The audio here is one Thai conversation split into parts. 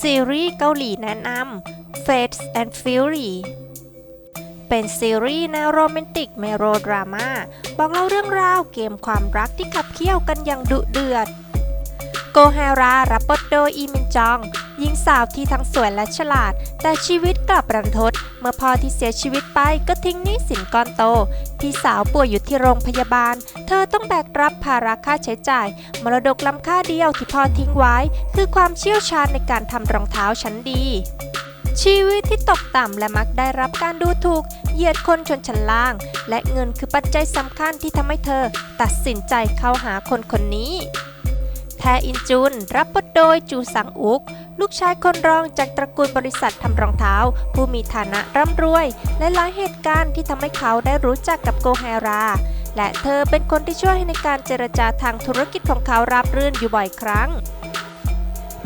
ซีรีส์เกาหลีแนะนำ Fate and Fury เป็นซีรีส์แนวโรแมนติกเมโรดราม่าบอกเล่าเรื่องราวเกมความรักที่ขับเคี่ยวกันอย่างดุเดือด โกฮารารับบทโดยอีมินจอง หญิงสาวที่ทั้งสวยและฉลาด แต่ชีวิตกลับรันทด เมื่อพ่อที่เสียชีวิตไปก็ทิ้งหนี้สินก้อนโต พี่สาวป่วยอยู่ที่โรงพยาบาล เธอต้องแบกรับภาระค่าใช้จ่าย มรดกล้ำค่าเดียวที่พ่อทิ้งไว้ คือความเชี่ยวชาญในการทำรองเท้าชั้นดีชีวิตที่ตกต่ำและมักได้รับการดูถูก เหยียดคนชนชั้นล่าง และเงินคือปัจจัยสำคัญที่ทำให้เธอ ตัดสินใจเข้าหาคนคนนี้ แทอินจุนรับบทโดยจูสังอุก ลูกชายคนรองจากตระกูลบริษัททำรองเท้า ผู้มีฐานะร่ำรวยและหลายเหตุการณ์ที่ทำให้เขาได้รู้จักกับโกแฮรา และเธอเป็นคนที่ช่วยในการเจรจาทางธุรกิจของเขาราบรื่นอยู่บ่อยครั้ง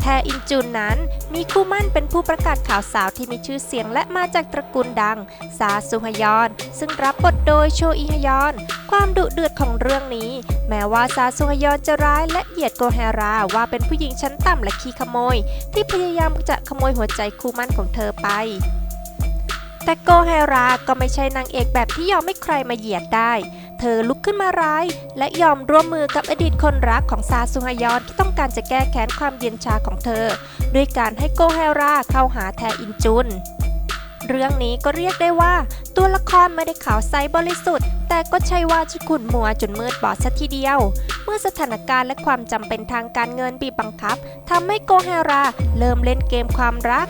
แทอินจุนนั้น มีคู่มั่นเป็นผู้ประกาศข่าวสาวที่มีชื่อเสียงและมาจากตระกูลดัง ซาซุฮยอน ซึ่งรับบทโดยโชอิฮยอน ความดุเดือดของเรื่องนี้ แม้ว่าซาซุฮยอนจะร้ายและเหยียดโกแฮราว่าเป็นผู้หญิงชั้นต่ำและขี้ขโมย ที่พยายามจะขโมยหัวใจคู่มั่นของเธอไปแต่โกแฮราก็ไม่ใช่นางเอกแบบที่ยอมให้ใครมาเหยียดได้ เธอลุกขึ้นมาร้าย และยอมร่วมมือกับอดีตคนรักของซาซุฮยอนที่ต้องการจะแก้แค้นความเย็นชาของเธอ ด้วยการให้โกแฮราเข้าหาแทอินจุน เรื่องนี้ก็เรียกได้ว่า ตัวละครไม่ได้ขาวใสบริสุทธิ์ แต่ก็ใช่ว่าจะขุ่นมัวจนมืดบอดซะทีเดียว เมื่อสถานการณ์และความจำเป็นทางการเงินบีบบังคับทำให้โกแฮราเริ่มเล่นเกมความรัก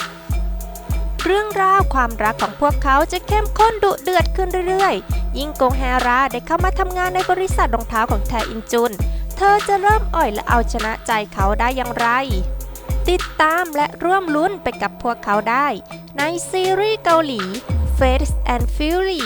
เรื่องราวความรักของพวกเขาจะเข้มข้นดุเดือดขึ้นเรื่อยๆ ยิ่งโกแฮราได้เข้ามาทำงานในบริษัทรองเท้าของแทอินจุน เธอจะเริ่มอ่อยและเอาชนะใจเขาได้อย่างไร ติดตามและร่วมลุ้นไปกับพวกเขาได้ ในซีรีส์เกาหลี Fate and Fury